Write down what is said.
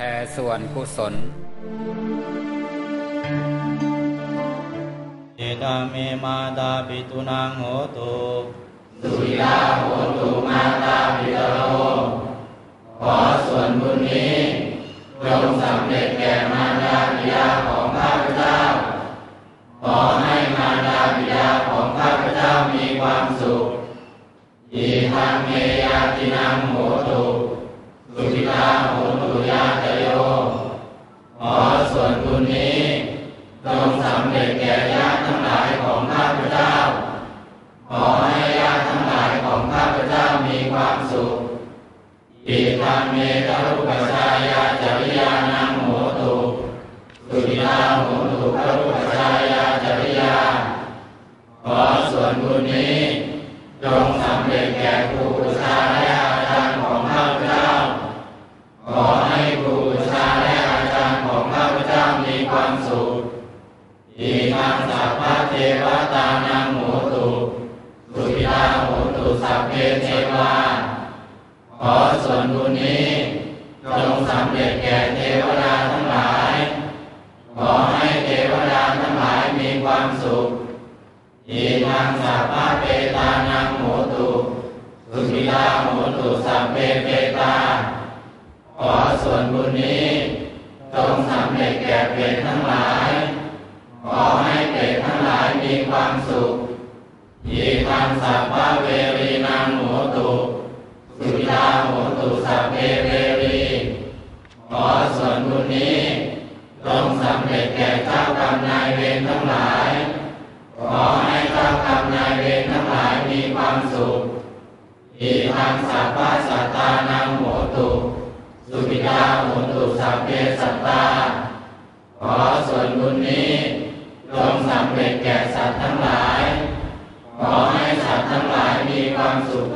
แผ่ส่วนกุศลเอตาเมมาตาปิตุนังโหตุสุริยาโหตุมาตาปิตโรขอส่วนบุญนี้จงสำเร็จแก่มารดาบิดาของข้าพเจ้า ขอให้มารดาบิดาของข้าพเจ้ามีความสุขอีทังเมยาตินังโหตุสุริยาโห ญนี้จงสำเร็จแก่ญาติทั้งหลายของข้าพเจ้า ขอให้ญาติทั้งหลายของข้าพเจ้ามีความสุขอิทังเมตรุปชายาจริยานังโหตุสุริยาโหตุกรุปชายาจริยา ขอส่วนบุญนี้จงสำเร็จแก่ครูบูชาและ สัพพะเทวตานังโหตุสุริยาโหตุสัพเพเทวาขอส่วนบุญนี้จงสำเร็จแก่เทวดาทั้งหลาย ขอให้เทวดาทั้งหลายมีความสุขอีทางสัพพะเปตานังโหตุสุริยาโหตุสัพเพเปตา ขอส่วนบุญนี้จงสำเร็จแก่เปรทั้งหลาย ขอ เปรตทั้งหลายมีความสุขยีทังสัพพเวรีนังโหตุสุริยาโหตุสัพเพเวรีขอส่วนบุญนี้จงสำเร็จแก่เจ้ากรรมนายเวรทั้งหลาย ขอให้เจ้ากรรมนายเวรทั้งหลายมีความสุขอีทังสัพพะสัตตานังโหตุ สุริยาโหตุสัพเพสัตตา ทั้